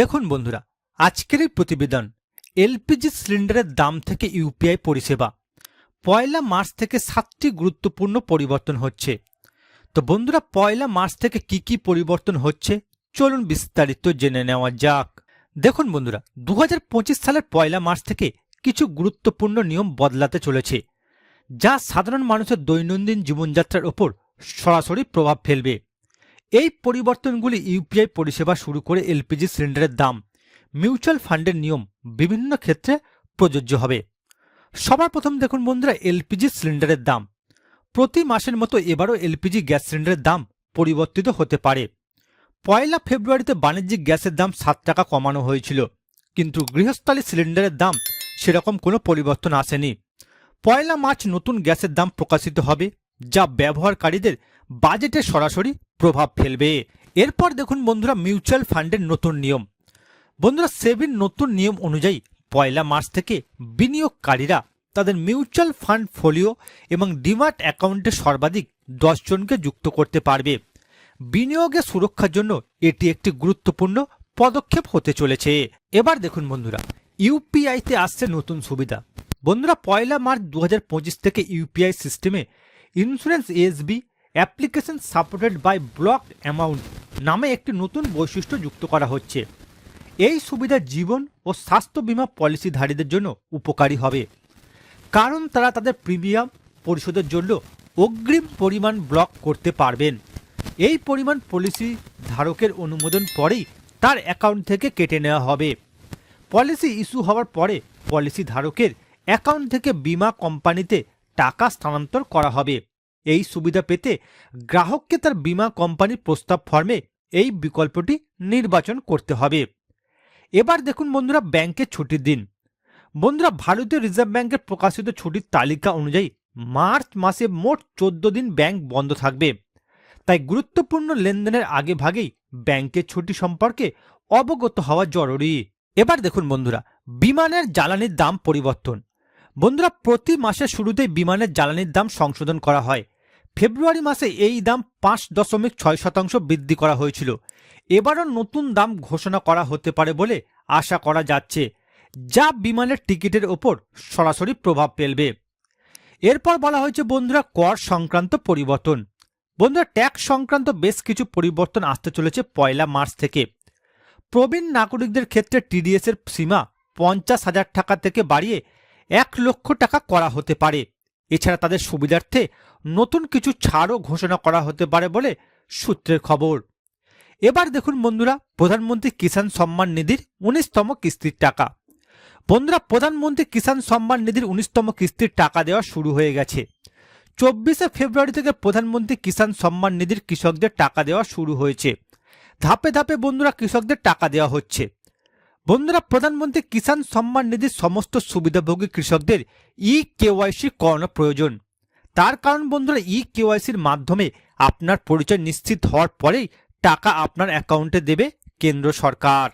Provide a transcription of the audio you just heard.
দেখুন বন্ধুরা, আজকের এই প্রতিবেদন এলপিজি সিলিন্ডারের দাম থেকে ইউপিআই পরিষেবা। পয়লা মার্চ থেকে সাতটি গুরুত্বপূর্ণ পরিবর্তন হচ্ছে। তো বন্ধুরা, পয়লা মার্চ থেকে কি কি পরিবর্তন হচ্ছে? চলুন বিস্তারিত জেনে নেওয়া যাক। দেখুন বন্ধুরা দু হাজার পঁচিশ সালের পয়লা মার্চ থেকে কিছু গুরুত্বপূর্ণ নিয়ম বদলাতে চলেছে, যা সাধারণ মানুষের দৈনন্দিন জীবনযাত্রার ওপর সরাসরি প্রভাব ফেলবে। এই পরিবর্তনগুলি ইউপিআই পরিষেবা শুরু করে এলপিজি সিলিন্ডারের দাম, মিউচুয়াল ফান্ডের নিয়ম বিভিন্ন ক্ষেত্রে প্রযোজ্য হবে। সবার প্রথম দেখুন বন্ধুরা এলপিজি সিলিন্ডারের দাম। প্রতি মাসের মতো এবারও এলপিজি গ্যাস সিলিন্ডারের দাম পরিবর্তিত হতে পারে। পয়লা ফেব্রুয়ারিতে বাণিজ্যিক গ্যাসের দাম সাত টাকা কমানো হয়েছিল, কিন্তু গৃহস্থলী সিলিন্ডারের দাম সেরকম কোনো পরিবর্তন আসেনি। পয়লা মার্চ নতুন গ্যাসের দাম প্রকাশিত হবে, যা ব্যবহারকারীদের বাজেটে সরাসরি প্রভাব ফেলবে। এরপর দেখুন বন্ধুরা, মিউচুয়াল ফান্ডের নতুন নিয়ম। বন্ধুরা সেবির নতুন নিয়ম অনুযায়ী পয়লা মার্চ থেকে বিনিয়োগকারীরা তাদের মিউচুয়াল ফান্ড ফোলিও এবং ডিমার্ট অ্যাকাউন্টে সর্বাধিক জনকে যুক্ত করতে পারবে। বিনিয়োগের সুরক্ষার জন্য এটি একটি গুরুত্বপূর্ণ পদক্ষেপ হতে চলেছে। এবার দেখুন বন্ধুরা, ইউপিআইতে আসছে নতুন সুবিধা। বন্ধুরা, পয়লা মার্চ দু হাজার পঁচিশ থেকে ইউপিআই সিস্টেমে insurance S B application supported by block amount নামে একটি নতুন বৈশিষ্ট্য যুক্ত করা হচ্ছে। এই সুবিধা জীবন ও স্বাস্থ্য বিমা পলিসিধারীদের জন্য উপকারী হবে। কারণ তারা তাদের প্রিমিয়াম পরিশোধের জন্য অগ্রিম পরিমাণ ব্লক করতে পারবেন। এই পরিমাণ পলিসি ধারকের অনুমোদন পরেই তার অ্যাকাউন্ট থেকে কেটে নেওয়া হবে। পলিসি ইস্যু হওয়ার পরে পলিসি ধারকের অ্যাকাউন্ট থেকে বীমা কোম্পানিতে টাকা স্থানান্তর করা হবে। এই সুবিধা পেতে গ্রাহককে তার বীমা কোম্পানির প্রস্তাব ফর্মে এই বিকল্পটি নির্বাচন করতে হবে। এবার দেখুন বন্ধুরা ব্যাংকের ছুটির দিন। বন্ধুরা ভারতীয় রিজার্ভ ব্যাংকের প্রকাশিত ছুটির তালিকা অনুযায়ী মার্চ মাসে মোট চোদ্দ দিন ব্যাংক বন্ধ থাকবে। তাই গুরুত্বপূর্ণ লেনদেনের আগে ভাগেই ব্যাংকের ছুটি সম্পর্কে অবগত হওয়া জরুরি। এবার দেখুন বন্ধুরা, বিমানের জ্বালানির দাম পরিবর্তন। বন্ধুরা, প্রতি মাসের শুরুতেই বিমানের জ্বালানির দাম সংশোধন করা হয়। ফেব্রুয়ারি মাসে এই দাম পাঁচ দশমিক ছয় শতাংশ বৃদ্ধি করা হয়েছিল। এবারও নতুন দাম ঘোষণা করা হতে পারে বলে আশা করা যাচ্ছে, যা বিমানের টিকিটের ওপর সরাসরি প্রভাব ফেলবে। এরপর বলা হয়েছে, বন্ধুরা, কর সংক্রান্ত পরিবর্তন। বন্ধুরা, ট্যাক্স সংক্রান্ত বেশ কিছু পরিবর্তন আসতে চলেছে পয়লা মার্চ থেকে। প্রবীণ নাগরিকদের ক্ষেত্রে টিডিএস এর সীমা পঞ্চাশ হাজার টাকা থেকে বাড়িয়ে এক লক্ষ টাকা করা হতে পারে। এছাড়া তাদের সুবিধার্থে নতুন কিছু ছাড়ও ঘোষণা করা হতে পারে বলে সূত্রের খবর। এবার দেখুন বন্ধুরা, প্রধানমন্ত্রী কিষাণ সম্মান নিধির উনিশতম কিস্তির টাকা। বন্ধুরা, প্রধানমন্ত্রী কিষাণ সম্মান নিধির উনিশতম কিস্তির টাকা দেওয়া শুরু হয়ে গেছে। চব্বিশে ফেব্রুয়ারি থেকে প্রধানমন্ত্রী কিষাণ সম্মান নিধির কৃষকদের টাকা দেওয়া শুরু হয়েছে। ধাপে ধাপে বন্ধুরা, কৃষকদের টাকা দেওয়া হচ্ছে। বন্ধুরা, প্রধানমন্ত্রী কিষাণ সম্মান নিধির সমস্ত সুবিধাভোগী কৃষকদের ই কেওয়াইসি করানো প্রয়োজন। তার কারণ বন্ধুরা ই কেওয়াইসির মাধ্যমে আপনার পরিচয় নিশ্চিত হওয়ার পরেই টাকা আপনার অ্যাকাউন্টে দেবে কেন্দ্র সরকার।